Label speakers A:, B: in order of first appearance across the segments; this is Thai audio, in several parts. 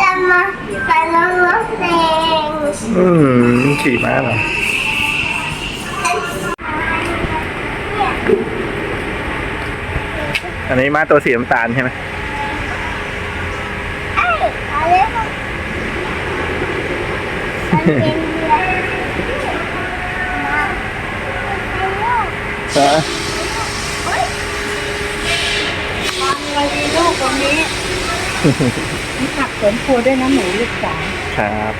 A: จะมาไปลงรถแดง
B: อืมขี่ม้าเหรออันนี้ม้าตัวสีน้ำตาลใช่ไหม
A: เอ้ยอะไรวะมันเป็นเรือมาไอ้ลูก
B: ฮะ
C: วางอะไรดีลูกตรง นี้มีผักสวนครัวด้วยนะหนูลูกสาว
B: ครับ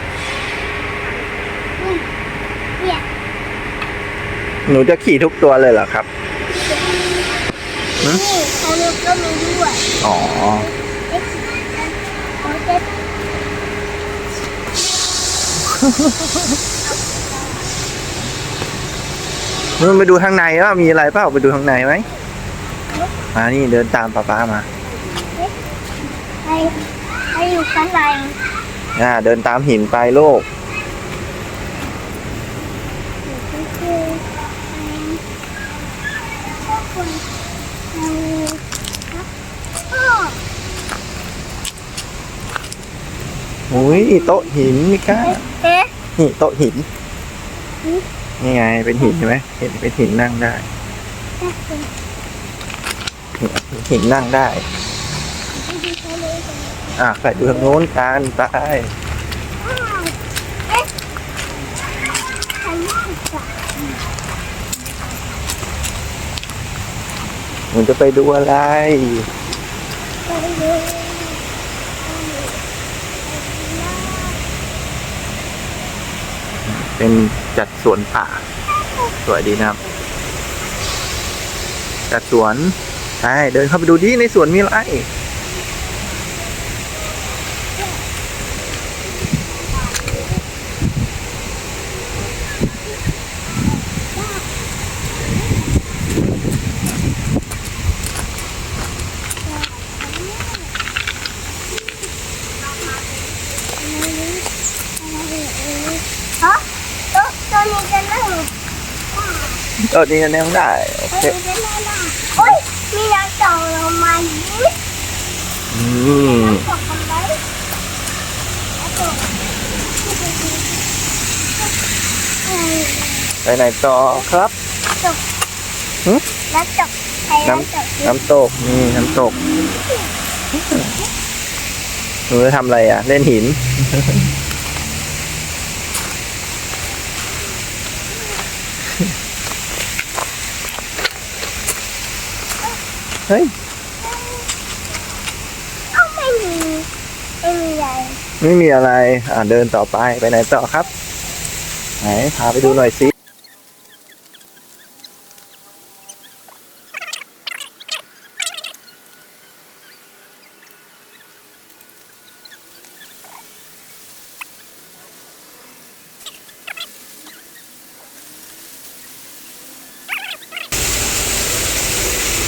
A: เนี่ย
B: หนูจะขี่ทุกตัวเลยเหรอครับ
A: นี่ทางนู้นก็มีด้วย
B: อ๋อ
A: เอ๊ะเขาจะ
B: นู่นไปดูข้างในว่ามีอะไรเปล่าไปดูข้างในไหมอ่านี่เดินตามป้าป้ามา
A: ไปไปอยู่ข้างใน
B: อ่า เดินตามหินไปโลก
A: ก็คือก็คนพ่อ
B: อุ้ยโต๊ะหินนี่ก้า
A: เอ๊ะ
B: นี่โต๊ะหิน
A: อืม
B: นี่ไง เป็นหินใช่ไหมเห็นเป็นหินนั่งได้นี่หินนั่งได้ อะไปดูทางโน้นกันไป
A: มันจะ
B: หนูจะไปดูอะไร
A: เลย
B: เป็นจัดสวนป่า สวยดีนะครับ จัดสวนไปเดินเข้าไปดูดิในสวนมีอะไร
A: ฮะโต๊ะตัวนี้จะนั่ง
B: เออนี่จะนั่งได้โอ
A: ตัว
B: เค
A: นี้จะนั่งได้โอ้ยมีน้ำตกลงมาอยู่
B: อืม
A: ตกกันไหมน้ำตกเอ้ย
B: ไปไหนต่อครับ
A: ตก
B: หึ
A: น้ำตกใครน้ำตก
B: น้ำตกนี่น้ำตกหนูจะทำอะไรอะ เล่นหิน เฮ้ย
A: เอ้าไม่มีไม่มีอะไร
B: ไม่มีอะไร อ่าเดินต่อไปไปไหนต่อครับ ไหนพาไปดูหน่อยสิ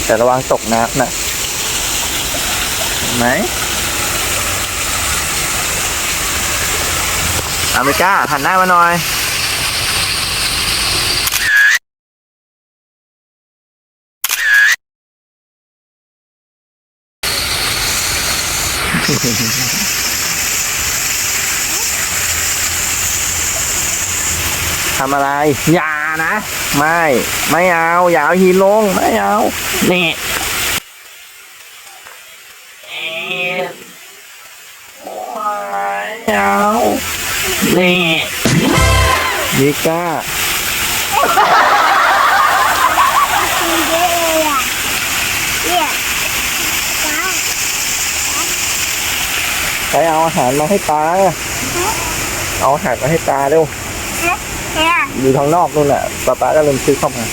B: แต่ระวังตกน้ำนะเห็นไหมอเมริกาหันหน้ามาหน่อยทำอะไร อย่า นะ ไม่ไม่เอาอย่าเอาหินลงไม่เอานี่ไม่เอานี่นิก้า
A: มีเยอะเลยอะเนี่ยว้าว
B: ไปเอาอาหารมาให้ปลาเอาอาหารมาให้ปลาเร็ว
A: เนี่ย
B: อยู่ทางนอกนู่นแหละป้าป้าก็เริ่มซื้อเข้ามา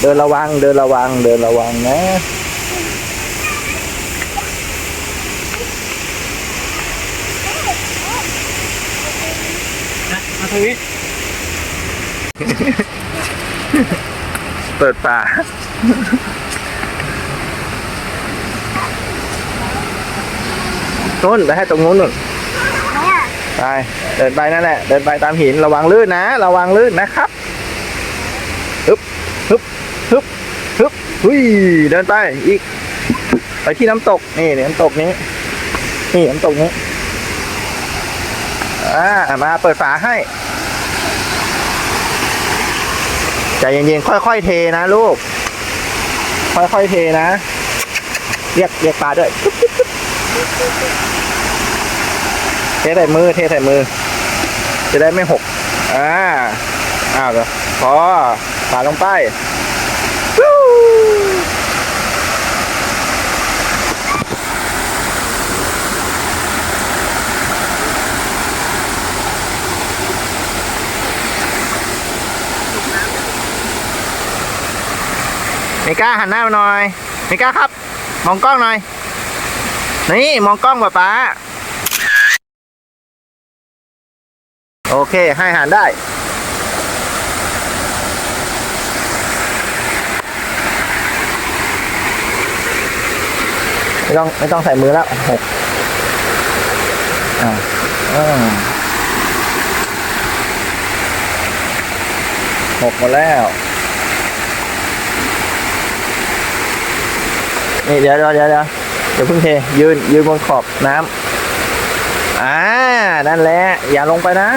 B: เดินระวัง เดินระวัง เดินระวังนะ
D: มาทวิต
B: เปิดป่านู่นไปให้ตรงนู้นนู่น
A: เนี่ย
B: ไปเดินไปนั่นแหละ เดินไปตามหินระวังลื่นนะ ระวังลื่นนะครับฮึบฮึบฮึบฮึบหุยเดินไปอีก ไปที่น้ำตกนี่น้ำตกนี้ นี่น้ำตกนี้อ่ามาเปิดฝาให้ใจเย็นๆค่อยๆเทนะลูก ค่อยๆเทนะ เรียกเรียกปลาด้วย เทใส่มือ เทใส่มือ จะได้ไม่หก อ่า อ้าวเดี๋ยวพอปาลงไปฟู้เมก้าหันหน้ามาหน่อยเมก้าครับ มองกล้องหน่อย นี่ มองกล้องป๊าป๊า โอเค ให้อาหารได้ ไม่ต้องไม่ต้องใส่มือแล้วหกอ่าอ่าหกมดแล้ว นี่เดี๋ยวเดี๋ยวเดี๋ยวเดี๋ยวเดี๋ยวเพิ่งเท ยืนยืนบนขอบน้ำอ่า นั่นแหละ อย่าลงไปนะ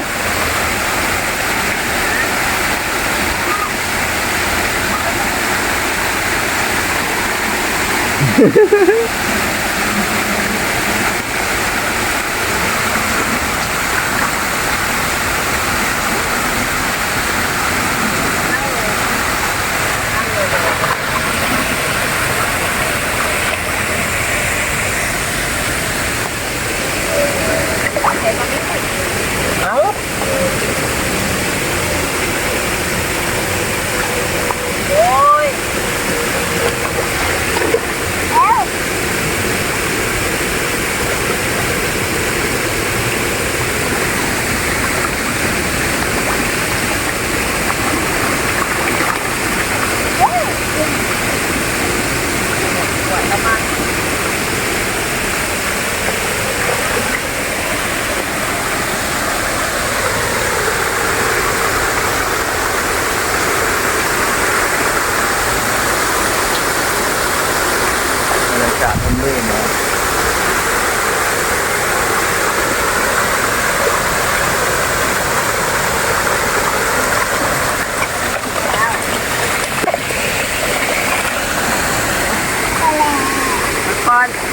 B: God